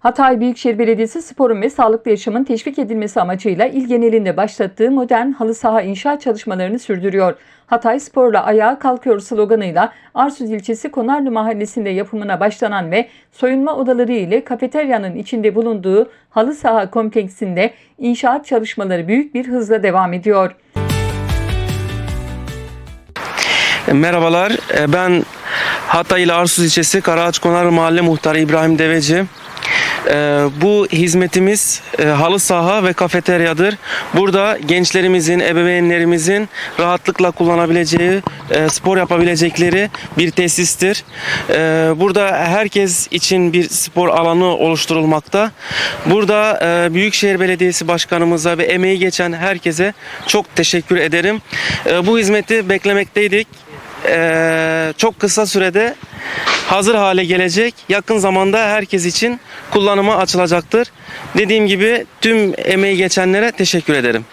Hatay Büyükşehir Belediyesi sporun ve sağlıklı yaşamın teşvik edilmesi amacıyla il genelinde başlattığı modern halı saha inşaat çalışmalarını sürdürüyor. Hatay Spor'la ayağa kalkıyor sloganıyla Arsuz ilçesi Konarlı mahallesinde yapımına başlanan ve soyunma odaları ile kafeteryanın içinde bulunduğu halı saha kompleksinde inşaat çalışmaları büyük bir hızla devam ediyor. Merhabalar, e, ben Hatay ile Arsuz ilçesi Karaağaç Konarlı Mahalle Muhtarı İbrahim Deveci. E, Bu hizmetimiz e, halı saha ve kafeteryadır. Burada gençlerimizin, ebeveynlerimizin rahatlıkla kullanabileceği, e, spor yapabilecekleri bir tesistir. E, Burada herkes için bir spor alanı oluşturulmakta. Burada e, Büyükşehir Belediyesi Başkanımıza ve emeği geçen herkese çok teşekkür ederim. E, Bu hizmeti beklemekteydik. Ee, çok kısa sürede hazır hale gelecek. Yakın zamanda herkes için kullanıma açılacaktır. Dediğim gibi tüm emeği geçenlere teşekkür ederim.